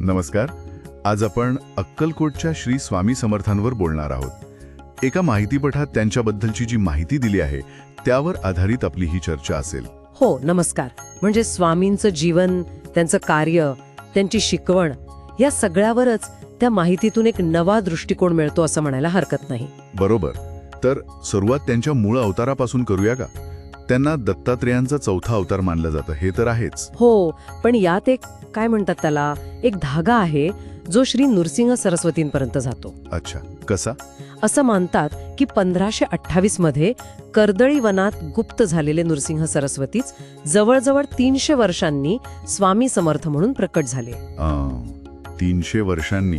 नमस्कार. आज आपण अक्कलकोटच्या श्री स्वामी समर्थांवर बोलणार आहोत. एका माहितीपटात त्यांच्याबद्दलची जी माहिती दिली आहे त्यावर आधारित आपली ही चर्चा असेल. हो नमस्कार. म्हणजे स्वामींचं जीवन त्यांचं कार्य त्यांची शिकवण या सगळ्यावरच त्या माहितीतून एक नवा दृष्टिकोन मिळतो असं म्हणायला हरकत नाही. बरोबर. तर सुरुवात त्यांच्या मूळ अवतारापासून करूया का? त्यांना दत्तात्रेयांचा चौथा अवतार मानलं जातं. हे तर आहेच. हो पण यात एक काय म्हणतात त्याला एक धागा आहे जो श्री नृसिंह सरस्वतींपर्यंत जातो. अच्छा. कसा? असं मानतात की पंधराशे अठ्ठावीसमध्ये कर्दळी वनात गुप्त झालेले नृसिंह सरस्वतीच जवळजवळ तीनशे वर्षांनी स्वामी समर्थ म्हणून प्रकट झाले. तीनशे वर्षांनी.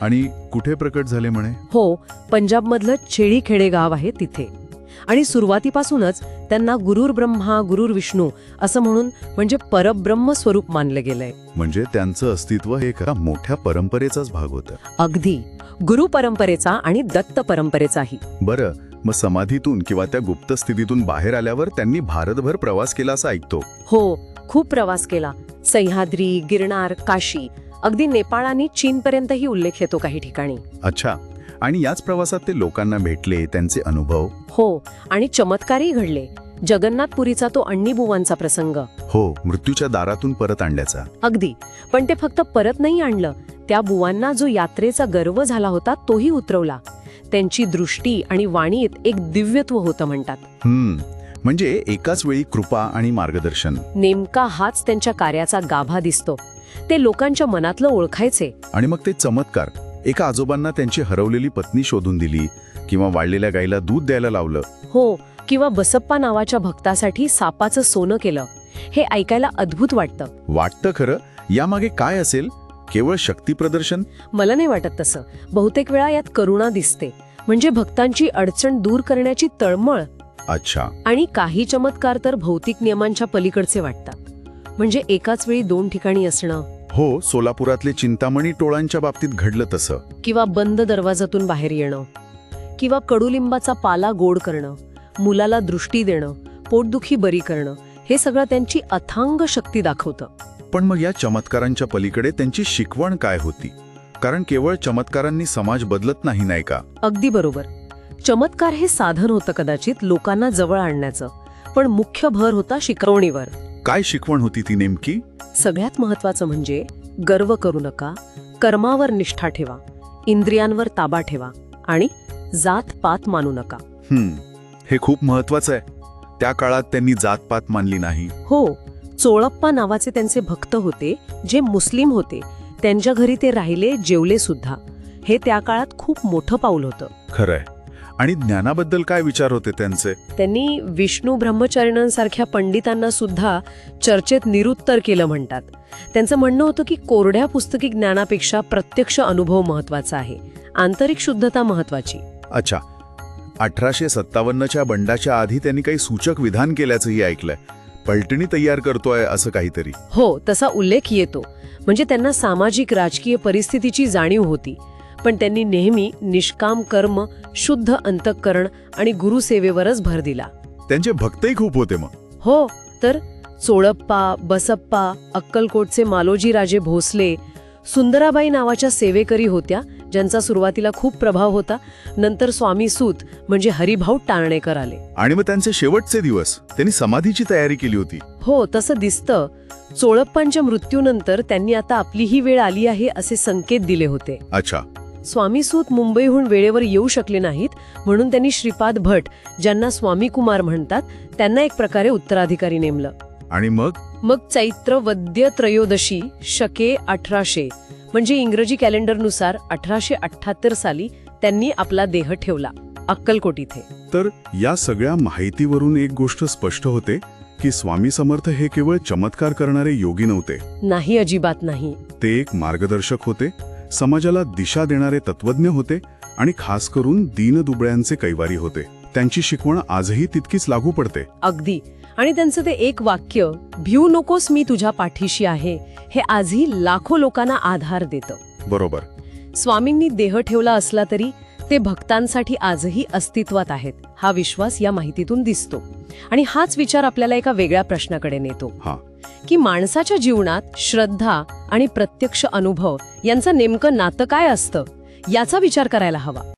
आणि कुठे प्रकट झाले म्हणे? हो पंजाबमधलं छेडी खेडे गाव आहे तिथे. आणि सुरुवातीपासूनच त्यांना गुरुर ब्रह्मा गुरुर विष्णू असं म्हणून म्हणजे परब्रह्म स्वरूप मानलं गेलंय. म्हणजे त्यांचं अस्तित्व हे एका मोठ्या परंपरेचाच भाग होतं. अगदी. गुरु परंपरेचा आणि दत्त परंपरेचाही. बरं मग समाधीतून किंवा त्या गुप्त स्थितीतून बाहेर आल्यावर त्यांनी भारतभर प्रवास केला असं ऐकतो. हो खूप प्रवास केला. सह्याद्री गिरनार काशी अगदी नेपाळ आणि चीनपर्यंतही उल्लेख येतो काही ठिकाणी. अच्छा. आणि याच प्रवासात ते लोकांना भेटले त्यांचे अनुभव. हो आणि चमत्कारही घडले. जगन्नाथपुरीचा तो अण्णीबुवांचा प्रसंग. हो मृत्यूच्या दारातून परत आणल्याचा. अगदी. पण ते फक्त परत नाही आणलं. त्या बुवांना जो यात्रेचा गर्व झाला होता तोही उतरवला. त्यांची दृष्टी आणि वाणीत एक दिव्यत्व होतं म्हणतात. हम्म. म्हणजे एकाच वेळी कृपा आणि मार्गदर्शन. नेमका हाच त्यांच्या कार्याचा गाभा दिसतो. ते लोकांच्या मनातलं ओळखायचे. आणि मग ते चमत्कार. एका आजोबांना त्यांची हरवलेली पत्नी शोधून दिली किंवा वाळलेल्या गाईला दूध द्यायला लावलं. हो किंवा बसप्पा नावाच्या भक्तासाठी सापाचं सोनं केलं. हे ऐकायला अद्भुत वाटतं. वाटतं खरं? यामागे काय असेल? केवळ शक्ती प्रदर्शन? मला नाही वाटत तसं. बहुतेक वेळा यात करुणा दिसते. म्हणजे भक्तांची अडचण दूर करण्याची तळमळ. अच्छा. आणि काही चमत्कार तर भौतिक नियमांच्या पलीकडचे वाटतात. म्हणजे एकाच वेळी दोन ठिकाणी असणं हो सोलापुरातले चिंतामणी टोळांच्या बाबतीत घडलं तसं. किंवा बंद दरवाजातून बाहेर येणं. किंवा कडुलिंबाचा पाला गोड करणं. मुलाला दृष्टी देणं. पोटदुखी बरी करणं. हे सगळं त्यांची अथांग शक्ती दाखवतं. पण मग या चमत्कारांच्या पलीकडे त्यांची शिकवण काय होती? कारण केवळ चमत्कारांनी समाज बदलत नाही नाही का? अगदी बरोबर. चमत्कार हे साधन होतं कदाचित लोकांना जवळ आणण्याचं. पण मुख्य भर होता शिकवणीवर. काय शिकवण होती ती नेमकी? सगळ्यात महत्वाचं म्हणजे गर्व करू नका कर्मावर निष्ठा ठेवा इंद्रियांवर ताबा ठेवा आणि जात पात मानू नका. हम्म हे खूप महत्वाचं आहे. त्या काळात त्यांनी जातपात मानली नाही. हो चोळप्पा नावाचे त्यांचे भक्त होते जे मुस्लिम होते. त्यांच्या घरी ते राहिले जेवले सुद्धा हे त्या काळात खूप मोठं पाऊल होतं. खरंय. आणि ज्ञानाबद्दल काय विचार होते त्यांचे? त्यांनी विष्णू ब्रह्मचारिणांसारख्या पंडितांना सुद्धा चर्चेत निरुत्तर केलं म्हणतात. त्यांचं म्हणणं होतं की कोरड्या पुस्तकी ज्ञानापेक्षा प्रत्यक्ष अनुभव महत्त्वाचा आहे. आंतरिक शुद्धता महत्वाची अच्छा. अठराशे सत्तावन्नच्या बंडाच्या आधी त्यांनी काही सूचक विधान केल्याचंही ऐकलंय. पलटणी तयार करतोय असं काहीतरी. हो तसा उल्लेख येतो. म्हणजे त्यांना सामाजिक राजकीय परिस्थितीची जाणीव होती. पण त्यांनी नेहमी निष्काम कर्म शुद्ध अंतःकरण आणि गुरुसेवेवरच भर दिला. त्यांचे भक्तही खूप होते मग. हो तर चोळप्पा बसप्पा अक्कलकोटचे मालोजी राजे भोसले सुंदराबाई नावाच्या सेवेकरी होत्या ज्यांचा सुरुवातीला खूप प्रभाव होता नंतर स्वामी सूत म्हणजे हरिभाऊ टाळणेकर आले. आणि मग त्यांचे शेवटचे दिवस त्यांनी समाधीची तयारी केली होती. हो तसं दिसतं. चोळप्पांच्या मृत्यूनंतर त्यांनी आता आपली ही वेळ आली आहे असे संकेत दिले होते. अच्छा. स्वामी सूत मुंबईहून वेळेवर येऊ शकले नाहीत म्हणून त्यांनी श्रीपाद भट ज्यांना स्वामी कुमार म्हणतात त्यांना एक प्रकारे उत्तराधिकारी नेमलं. आणि मग? मग चैत्र वद्य त्रयोदशी शके अठराशे म्हणजे इंग्रजी कॅलेंडरनुसार अठराशे अठ्ठाहत्तर साली त्यांनी आपला देह ठेवला अक्कलकोट इथे तर या सगळ्या माहितीवरून एक गोष्ट स्पष्ट होते की स्वामी समर्थ हे केवळ चमत्कार करणारे योगी नव्हते. नाही अजिबात नाही. ते एक मार्गदर्शक होते समाजाला दिशा देणारे तत्वज्ञ होते आणि खास करून दीनदुबळ्यांचे कैवारी होते. त्यांची शिकवण आजही तितकीच लागू पडते. अगदी. आणि त्यांचं ते एक वाक्य भिऊ नकोस मी तुझ्या पाठीशी आहे हे आजही लाखो लोकांना आधार देतं. बरोबर. स्वामींनी देह ठेवला असला तरी ते भक्तांसाठी आजही अस्तित्वात आहेत हा विश्वास या माहितीतून दिसतो. आणि हाच विचार आपल्याला एका वेगळ्या प्रश्नाकडे नेतो. हा. की माणसाच्या जीवनात श्रद्धा आणि प्रत्यक्ष अनुभव यांचं नेमकं नातं काय असतं याचा विचार करायला हवा.